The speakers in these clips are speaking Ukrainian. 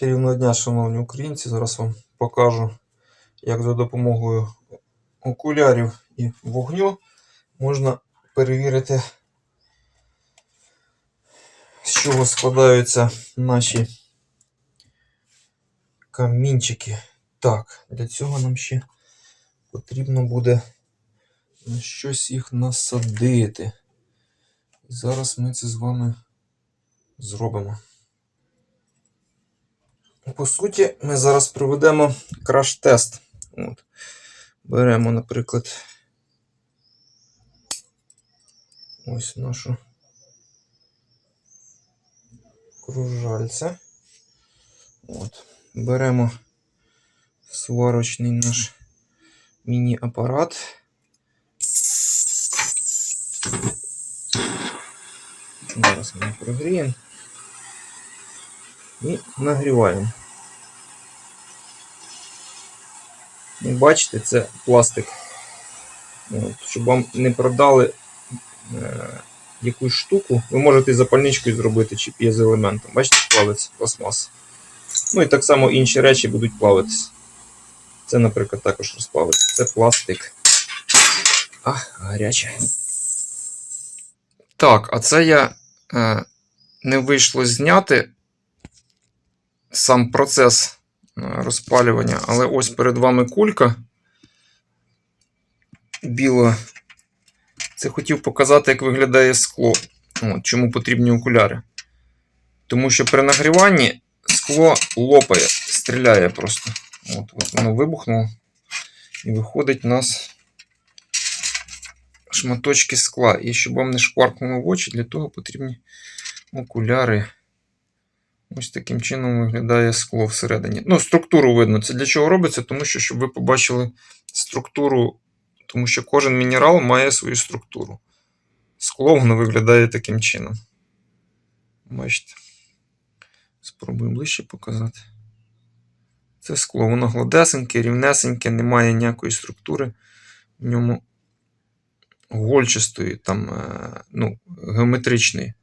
Чарівного дня, шановні українці. Зараз вам покажу, як за допомогою окулярів і вогню можна перевірити, з чого складаються наші камінчики. Так, для цього нам ще потрібно буде на щось їх насадити. Зараз ми це з вами зробимо. По суті, ми зараз проведемо краш-тест. От. Беремо, наприклад, ось нашу кружальце. От. Беремо сварочний наш міні-апарат. Зараз ми прогріємо. І нагріваємо. Як бачите, це пластик. От, щоб вам не продали е, якусь штуку, ви можете запальничкою зробити чи п'єзоелементом. Бачите, плавиться пластмас. Ну і так само інші речі будуть плавитися. Це, наприклад, також розплавиться. Це пластик. А, гаряче. Так, а це я е, не вийшло зняти сам процес розпалювання, але ось перед вами кулька біла. Це хотів показати, як виглядає скло. От, Чому потрібні окуляри. Тому що при нагріванні скло лопає, стріляє просто. От, от Воно вибухнуло. І виходить у нас шматочки скла. І щоб вам не шкваркнуло в очі, для того потрібні окуляри. Ось таким чином виглядає скло всередині. Ну, структуру видно. Це для чого робиться? Тому що, щоб ви побачили структуру, тому що кожен мінерал має свою структуру. Скло воно виглядає таким чином. Бачите? Спробую ближче показати. Це скло, воно гладесеньке, рівнесеньке, немає ніякої структури в ньому гольчастої, там, е, ну, геометричної.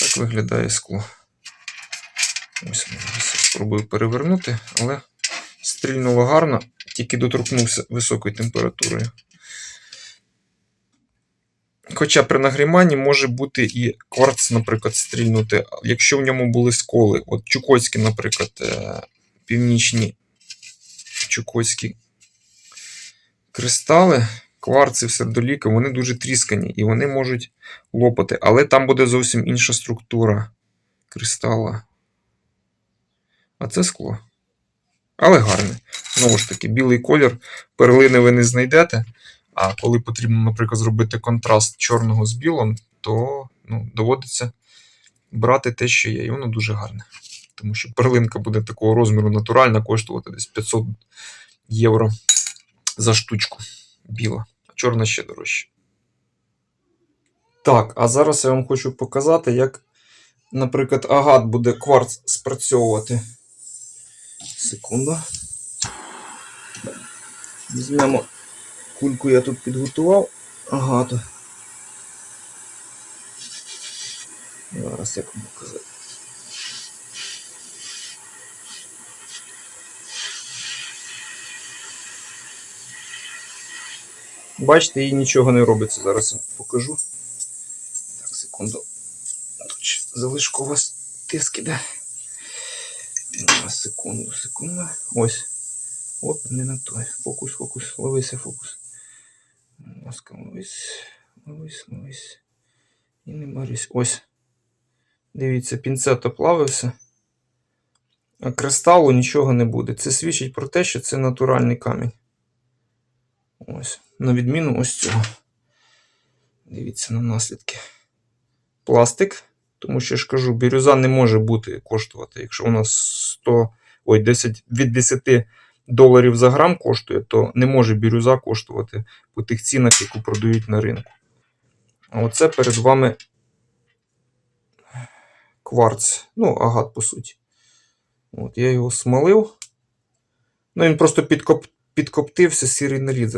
Так виглядає скло. Ось спробую перевернути, але стрільнуло гарно, тільки доторкнувся високою температурою. Хоча при нагріманні може бути і кварц, наприклад, стрільнути, якщо в ньому були сколи. От Чукотські, наприклад, е, північні чукотські кристали, кварци, сердоліки, вони дуже тріскані і вони можуть лопати. Але там буде зовсім інша структура кристала. А це скло. Але гарне. Знову ж таки, білий колір, перлини ви не знайдете. А коли потрібно, наприклад, зробити контраст чорного з білим, то ну, доводиться брати те, що є. І воно дуже гарне. Тому що перлинка буде такого розміру натуральна, коштувати десь 500 євро за штучку біла, а чорна ще дорожче. Так, а зараз я вам хочу показати, як, наприклад, агат буде кварц спрацьовувати. Секунду. Візьмемо кульку я тут підготував. Агату. Зараз як вам показати. Бачите, їй нічого не робиться. Зараз я покажу. Так, секунду. Тут залишку у вас тиск іде. На секунду, секунду. Ось. Оп, не на той. Фокус, фокус. Ловися, фокус. Ласка, ловись, ловись, ловись. І не борись. Ось. Дивіться, пінцет оплавився. А кристалу нічого не буде. Це свідчить про те, що це натуральний камінь. Ось. На відміну ось цього. Дивіться на наслідки. Пластик. Тому що я ж кажу, бірюза не може бути коштувати. Якщо у нас 100, ой, 10, від 10 доларів за грам коштує, то не може бірюза коштувати по тих цінах, яку продають на ринку. А оце перед вами кварц. Ну, агат, по суті. От, Я його смолив. Ну, він просто підкоп, підкоптився, сірий наліт.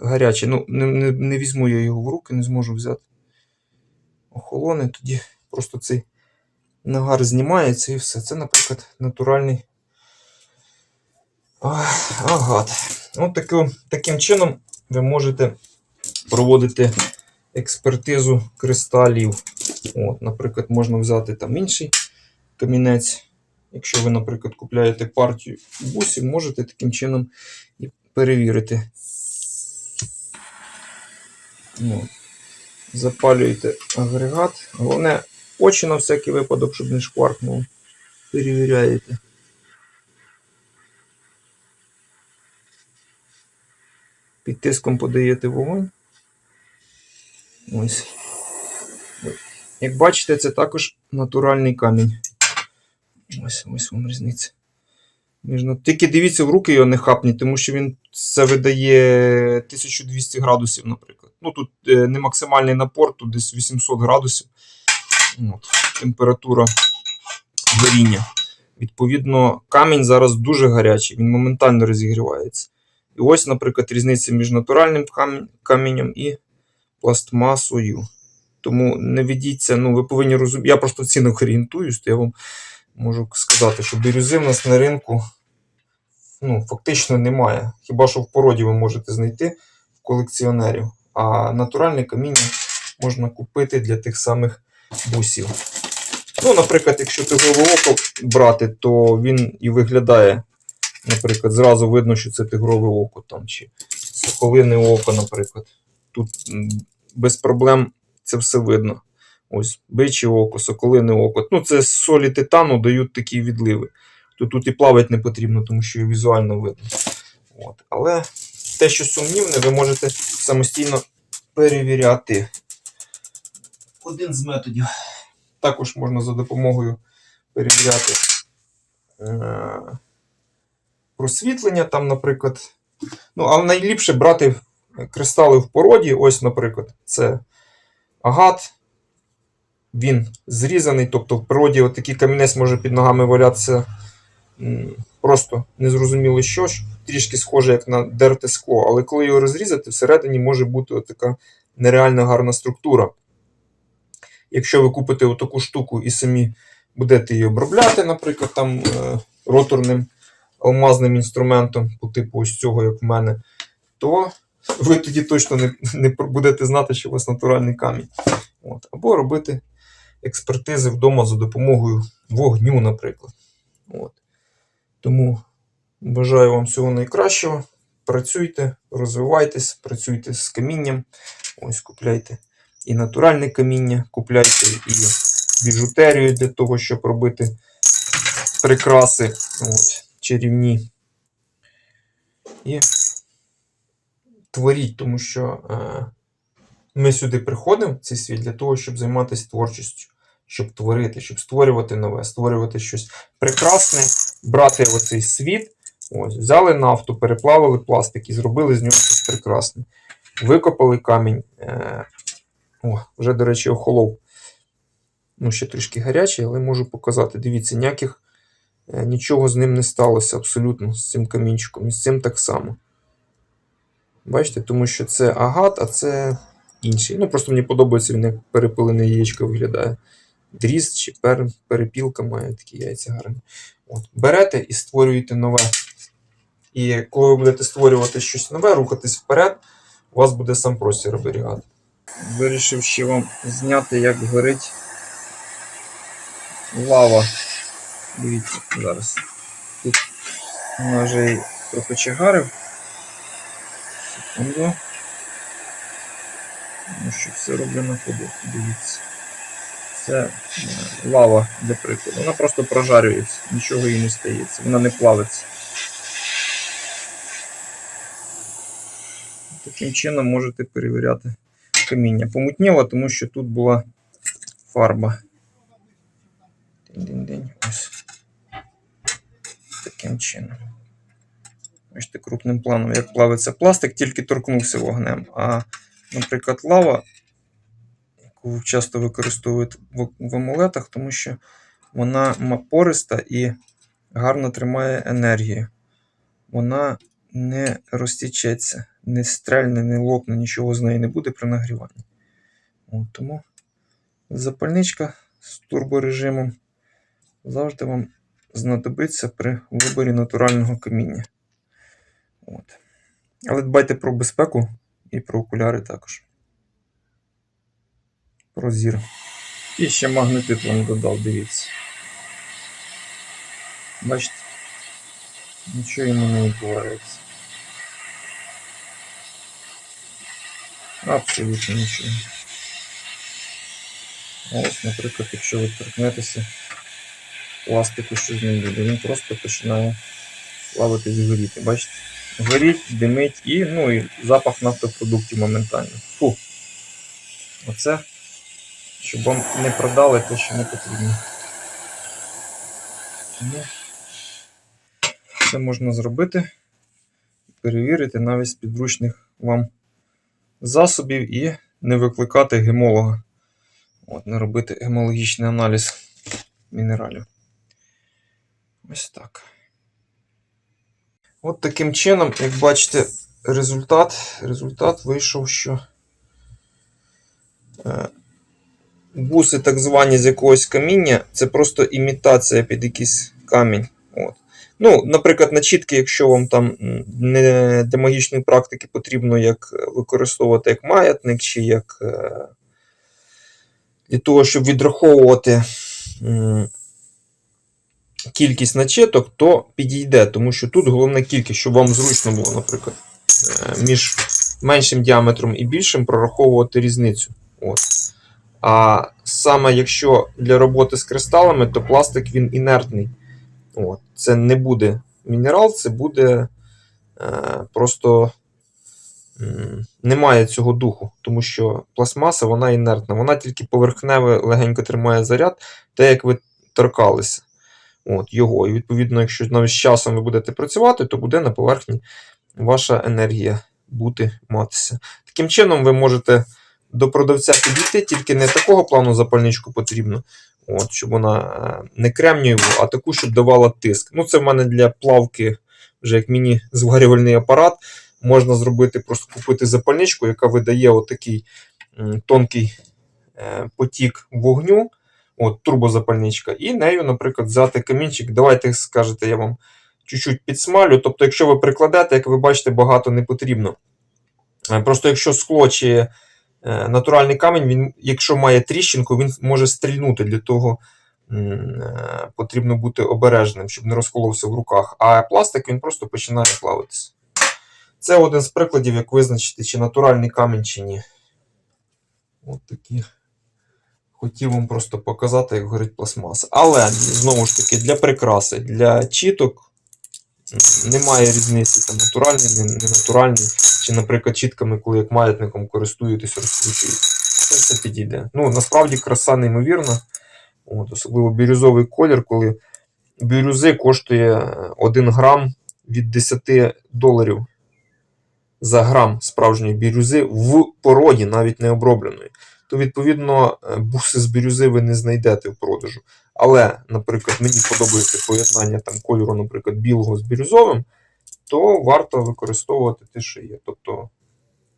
Гарячий. Ну, не, не, не візьму я його в руки, не зможу взяти. Охолоне, тоді просто цей нагар знімається і все. Це, наприклад, натуральний агат. От таку, таким чином ви можете проводити експертизу кристалів. От, наприклад, можна взяти там інший камінець. Якщо ви, наприклад, купляєте партію бусів, можете таким чином і перевірити. От. Запалюєте агрегат. Головне, очі на всякий випадок, щоб не шкваркнуло. Перевіряєте. Під тиском подаєте вогонь. Ось. Як бачите, це також натуральний камінь. Ось ось вам різниця. Тільки дивіться в руки його не хапніть, тому що він це видає 1200 градусів, наприклад. Ну тут е, не максимальний напор, тут десь 800 градусів. От, температура горіння. Відповідно, камінь зараз дуже гарячий, він моментально розігрівається. І ось, наприклад, різниця між натуральним камінням і пластмасою. Тому не ведіться, ну ви повинні розуміти. Я просто в цінах орієнтуюсь, то я вам можу сказати, що бірюзи в нас на ринку ну, фактично немає. Хіба що в породі ви можете знайти в колекціонерів. А натуральне каміння можна купити для тих самих бусів. Ну, наприклад, якщо тигрове око брати, то він і виглядає, наприклад, зразу видно, що це тигрове око там, чи соколине око, наприклад. Тут без проблем це все видно. Ось, биче око, соколине око. Ну, це з солі титану дають такі відливи. То тут і плавати не потрібно, тому що його візуально видно. От. Але те, що сумнівне, ви можете самостійно перевіряти. Один з методів. Також можна за допомогою перевіряти е- просвітлення, там, наприклад. Ну, але найліпше брати кристали в породі. Ось, наприклад, це агат. Він зрізаний, тобто в природі от такий камінець може під ногами валятися просто незрозуміло що ж, трішки схоже, як на дерте скло, але коли його розрізати, всередині може бути така нереально гарна структура. Якщо ви купите отаку штуку і самі будете її обробляти, наприклад, там е, роторним алмазним інструментом, по типу ось цього, як в мене, то ви тоді точно не, не будете знати, що у вас натуральний камінь. От. Або робити експертизи вдома за допомогою вогню, наприклад. От. Тому бажаю вам всього найкращого. Працюйте, розвивайтесь, працюйте з камінням. Ось купляйте і натуральне каміння, купляйте і біжутерію для того, щоб робити прикраси от, чарівні. І творіть, тому що е, ми сюди приходимо в цей світ для того, щоб займатися творчістю, щоб творити, щоб створювати нове, створювати щось прекрасне, брати оцей світ. Ось, взяли нафту, переплавили пластик і зробили з нього щось прекрасне. Викопали камінь. Е, о, вже, до речі, охолов. Ну, ще трішки гарячий, але можу показати. Дивіться, ніяких е, нічого з ним не сталося абсолютно з цим камінчиком. І з цим так само. Бачите, тому що це агат, а це інший. Ну, просто мені подобається, він як перепилене яєчко виглядає. Дріз чи пер, перепілка має такі яйця гарні. От. Берете і створюєте нове. І коли ви будете створювати щось нове, рухатись вперед, у вас буде сам простір оберігати. Вирішив ще вам зняти, як горить лава. Дивіться, зараз. Тут вона вже й трохи чагарив. Секунду. Ну що все роблю на ходу. Дивіться. Це е, лава для прикладу. Вона просто прожарюється, нічого їй не стається, вона не плавиться. Таким чином можете перевіряти каміння. Помутніло, тому що тут була фарба. Ось. Таким чином. Бачите, крупним планом, як плавиться пластик, тільки торкнувся вогнем. А, наприклад, лава, яку часто використовують в амулетах, тому що вона пориста і гарно тримає енергію. Вона не розтічеться, не стрельне, не лопне, нічого з неї не буде при нагріванні. От, тому запальничка з турборежимом завжди вам знадобиться при виборі натурального каміння. От. Але дбайте про безпеку і про окуляри також. Про зір. І ще магнетит вам додав, дивіться. Бачите? Нічого йому не відбувається. Абсолютно нічого. Ось, наприклад, якщо ви торкнетеся пластику, що з ним буде, він просто починає плавитись горіти. Бачите? Горіть, димить і, ну, і запах нафтопродуктів моментально. Фу. Оце, щоб вам не продали те, що не потрібно. Це можна зробити, перевірити навіть з підручних вам засобів і не викликати гемолога. От, не робити гемологічний аналіз мінералів. Ось так. От таким чином, як бачите, результат, результат вийшов, що е, буси, так звані з якогось каміння, це просто імітація під якийсь камінь. От. Ну, наприклад, начітки, якщо вам там не для магічної практики потрібно як е, використовувати як маятник, чи як е, для того, щоб відраховувати кількість начиток, то підійде, тому що тут головна кількість, щоб вам зручно було, наприклад, е, між меншим діаметром і більшим прораховувати різницю. От. А саме якщо для роботи з кристалами, то пластик він інертний. От. Це не буде мінерал, це буде е, просто м, немає цього духу, тому що пластмаса вона інертна, вона тільки поверхневе легенько тримає заряд, те, як ви торкалися от, його. І відповідно, якщо навіть з часом ви будете працювати, то буде на поверхні ваша енергія бути матися. Таким чином, ви можете до продавця підійти, тільки не такого плану запальничку потрібно, от, щоб вона е, не кремнієву, а таку, щоб давала тиск. Ну, це в мене для плавки, вже як міні-зварювальний апарат. Можна зробити, просто купити запальничку, яка видає отакий тонкий е, потік вогню, от, турбозапальничка, і нею, наприклад, взяти камінчик. Давайте скажете, я вам чуть-чуть підсмалю. Тобто, якщо ви прикладете, як ви бачите, багато не потрібно. Е, Просто якщо скло чи натуральний камінь, він, якщо має тріщинку, він може стрільнути. Для того е, потрібно бути обережним, щоб не розколовся в руках. А пластик він просто починає плавитися. Це один з прикладів, як визначити, чи натуральний камінь, чи ні. От такі. Хотів вам просто показати, як горить пластмаса. Але, знову ж таки, для прикраси, для чіток немає різниці, там натуральний, не, не натуральний. Чи, наприклад, чітками, коли як маятником користуєтесь, розкручуєте. Це підійде. Ну, насправді краса неймовірна. От, особливо бірюзовий колір, коли бірюзи коштує 1 грам від 10 доларів за грам справжньої бірюзи в породі, навіть не обробленої. То, відповідно, е, буси з бірюзи ви не знайдете в продажу. Але, наприклад, мені подобається поєднання там кольору, наприклад, білого з бірюзовим, то варто використовувати те, що є. Тобто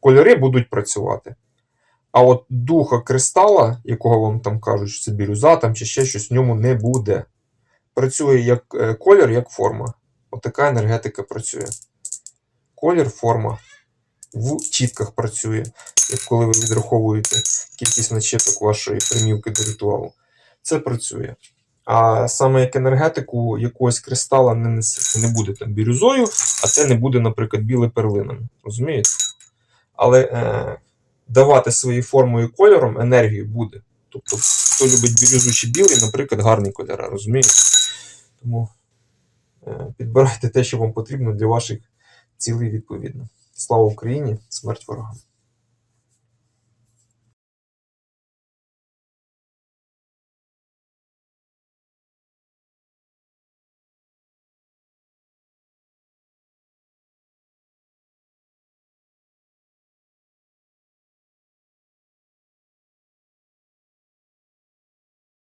кольори будуть працювати. А от духа кристала, якого вам там кажуть, що це бірюза там, чи ще щось в ньому не буде. Працює як е, колір, як форма. Отака енергетика працює. Колір, форма. В чітках працює, як коли ви відраховуєте кількість начиток вашої примівки до ритуалу. Це працює. А саме як енергетику якогось кристала не несе. Це не буде там бірюзою, а це не буде, наприклад, біле перлином. Розумієте? Але е, давати своєю формою і кольором енергію буде. Тобто, хто любить бірюзу чи білий, наприклад, гарні кольори, розумієте? Тому е, підбирайте те, що вам потрібно для ваших цілей відповідно. Слава Україні! Смерть ворогам!